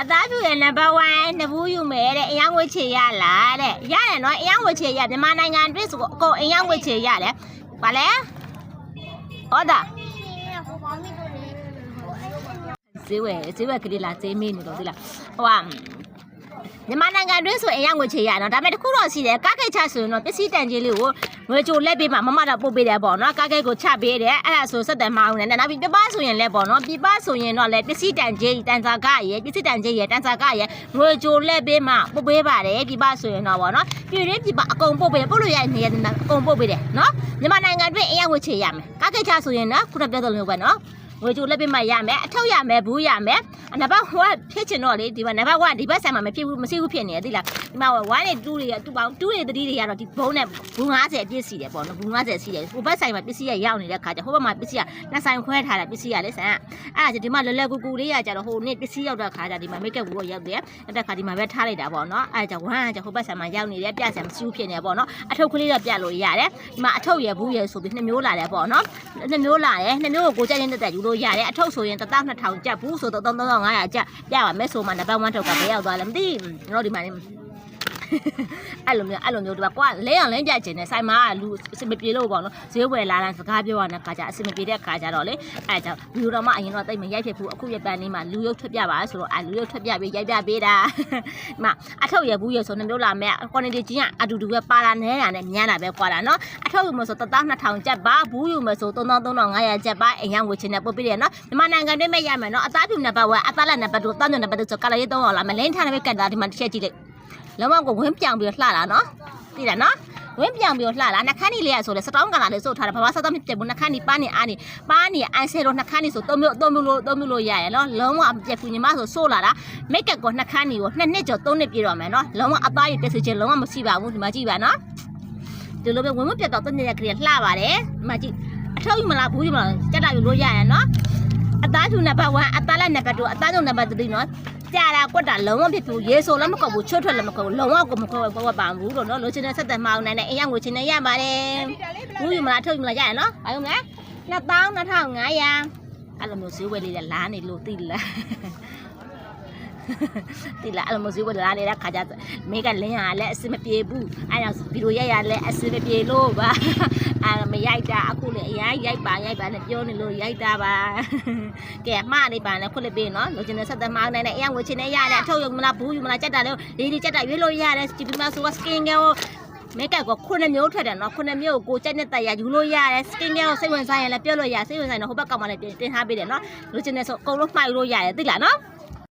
အသားပြူရဲ့ number 1နှစ်ဘူးယူမယ်တဲ့အယောင်ဝေချေရလားတဲ့ရတယ်နော်အယောင်ဝေချေရမြန်မာနိုင်ငံအတွင်းဆိုအကုန်အယောင်ဝေချေရတယ်ဘာလဲဟုတ်တာဈေးဝယ်ဈေးဝယ်ကလေးလားဈေးမေးနေတော့ဒီလားဟိုက မြန်မာနိုင်ငံအတွင်းဆိုအယောင်ဝေချေရနော်ဒါပေမဲ့တခုတော့ရှိတယ်ကားကိတ်ချဆိုရင်တော့ပစ္စည်းတန်ကြီးလေးကိုငွေကြိုလက်ပေးမှမမတော့ပို့ပေးတယ်ပေါ့နော်ကားကိတ်ကိုချပေးတယ်အဲ့ဒါဆိုစက်တယ်မအောင်နဲ့နောက်ပြီးပြပဆိုရင်လည်းပေါ့နော်ပြပဆိုရင်တော့လည်းပစ္စည်းတန်ကြီးတန်စာကရယ်ပစ္စည်းတန်ကြီးရယ်တန်စာကရယ်ငွေကြိုလက်ပေးမှပို့ပေးပါတယ်ပြပဆိုရင်တော့ပေါ့နော်ပြည်ရင်းပြပအကုန်ပို့ပေးပို့လို့ရနေရတယ်အကုန်ပို့ပေးတယ်နော်မြန်မာနိုင်ငံအတွင်းအယောင်ဝေချေရမယ်ကားကိတ်ချဆိုရင်နော်ခုနပြောသလိုမျိုးပဲနော် ငွေကြိုလက်ပေးမှရမယ်အထောက်ရမယ်ဘူးရမယ်နံပါတ်1ဖြစ်ချင်တော့လေဒီမှာနံပါတ်1ဒီဘက်ဆိုင်မှာမဖြစ်ဘူးမရှိဘူးဖြစ်နေတယ်သိလားဒီမှာ1နဲ့2တွေတူပေါင်း2တွေ3တွေကတော့ဒီဘုံနဲ့ဘူး90အပြည့်စီတယ်ပေါ့နော်ဘူး90စီတယ်ဟိုဘက်ဆိုင်မှာပစ္စည်းရရောက်နေတဲ့ခါကျဟိုဘက်မှာပစ္စည်းကနှစ်ဆိုင်ခွဲထားတာပစ္စည်းရလေဆန်အဲ့ဒါကျဒီမှာလွယ်လွယ်ကူကူလေးရကြတော့ဟိုနေ့ပစ္စည်းရောက်တဲ့ခါကျဒီမှာမိတ်ကပ်ဘူးရောက်တယ်အဲ့တဲ့ခါဒီမှာပဲထားလိုက်တာပေါ့နော်အဲ့ဒါကြောင့်1ကျဟိုဘက်ဆိုင်မှာရောက်နေတယ်ပြဆန်မရှိဘူးဖြစ်နေပေါ့နော်အထုပ်ကလေးတော့ပြလို့ရတယ်ဒီမှာအထုပ်ရဘူးရဆိုပြီးနှစ်မျိုးလာတယ်ပေါ့နော်နှစ်မျိုးလာတယ်နှစ်မျိုးကိုကိုကြက်ချင်းတက်တက်ယူလို့ရတယ်အထုပ်ဆိုရင်12000ကျပ်ဘူးဆိုတော့3500ကျပ်ပြပါမယ်ဆိုမှနံပါတ်1ထုတ်ကဘယ်ရောက်သွားလဲမသိဘူးတို့ဒီမှာနေ အဲ့လိုမျိုးအဲ့လိုမျိုးဒီမှာကွာလဲအောင်လဲပြချင်တယ်ဆိုင်မှာလူအစမပြေလို့ပေါ့နော်ဈေးဝယ်လာလာစကားပြောရတဲ့ခါကျအစမပြေတဲ့ခါကျတော့လေအဲ့ကြောင့်လူတော်မအရင်တော့တိတ်မရိုက်ဖြစ်ဘူးအခုရပန်နေမှာလူရုပ်ထွက်ပြပါဆိုတော့အဲ့လူရုပ်ထွက်ပြပြီးရိုက်ပြပေးတာဒီမှာအထုပ်ရဘူးရဆိုနှမျိုးလာမဲ့ quantity ကြီးကအတူတူပဲပါလာနဲတာနဲ့ညံတာပဲကွာတာနော်အထုပ်ယူမဆို12000ကျပ်ပါဘူးယူမဆို3300ကျပ်ပါအိမ်ရောက်ဝေချင်တဲ့ပို့ပေးတယ်နော်မြန်မာနိုင်ငံတွင်းမဲ့ရမယ်နော်အသားဖြူနံပါတ်1အသားလက်နံပါတ်2တောင်းညနံပါတ်2ဆိုကလာရေး300လာမလင်းထားတဲ့ကတ်တာဒီမှာတစ်ချက်ကြည့်လိုက် လုံးဝကိုဝင်းပြောင်ပြီးလှတာနော်သိလားနော်ဝင်းပြောင်ပြီးလှလာနှခမ်းနီလေးရဆိုလေစတောင်းကလာလေးစုတ်ထားတာဘာမှစတော့မပြတ်ဘူးနှခမ်းနီပါနေအားနေပါနေအန်ဆယ်တော့နှခမ်းနီဆို3မျိုး3မျိုးလို့3မျိုးလို့ရရနော်လုံးဝမပြတ်ဘူးညီမဆိုဆိုးလာတာမိတ်ကပ်ကိုနှခမ်းနီကို2နှစ်ကျော်3နှစ်ပြည့်တော့မယ်နော်လုံးဝအသားရပြည့်စချင်လုံးဝမရှိပါဘူးဒီမှာကြည့်ပါနော်ဒီလိုပဲဝင်မပြတ်တော့တနေ့ရကလေးလှပါတယ်ဒီမှာကြည့်အထောက်ယူမလားဘူးယူမလားကြက်တာယူလို့ရရနော် အသားထူနံပါတ်1အသားလက်နံပါတ်2အသားဆုံးနံပါတ်3နော်ကြာတာကွက်တာလုံးဝဖြစ်ဘူးရေဆိုလည်းမကောက်ဘူးချွတ်ထွက်လည်းမကောက်ဘူးလုံးဝကိုမကောက်ဘောပါဘူးလို့နော်လိုချင်တဲ့ဆက်သက်မအောင်နိုင်တဲ့အရင်ငွေချင်နေရပါတယ်ဘူးယူမလားထုတ်ယူမလားရရနော်ဘာယူမလဲ2500အဲ့လိုမျိုးဈေးဝယ်လေးလာနေလို့သိလား ဒီလားအဲ့လိုမျိုးဈေးဝယ်လာနေတဲ့ခါကျမိကလင်းရလည်းအစမပြေဘူးအဲ့ဒါဗီဒီယိုရိုက်ရလည်းအစမပြေလို့ပါအဲ့မရိုက်တာအခုလေအရင်ရိုက်ပါရိုက်ပါနဲ့ပြောနေလို့ရိုက်တာပါကဲမှားနေပါနဲ့ခွလက်ပေးနော်လိုချင်တဲ့ဆက်သက်မောင်းနေတဲ့အရင်ဝချင်နေရတဲ့အထုတ်ရုံမလားဘူးယူမလားကြက်တာလေဒီဒီကြက်တာရွေးလို့ရတယ်ဒီပီမဆိုကစကင်ကဲမိတ်ကကခုနှစ်မျိုးထွက်တယ်နော်ခုနှစ်မျိုးကိုကိုကြက်နဲ့တက်ရယူလို့ရတယ်စကင်ကဲကိုစိတ်ဝင်စားရင်လည်းပြောလို့ရစိတ်ဝင်စားရင်တော့ဟိုဘက်ကမှလည်းတင်ထားပေးတယ်နော်လိုချင်တဲ့ဆိုအကုန်လုံးမှားယူလို့ရတယ်သိလားနော်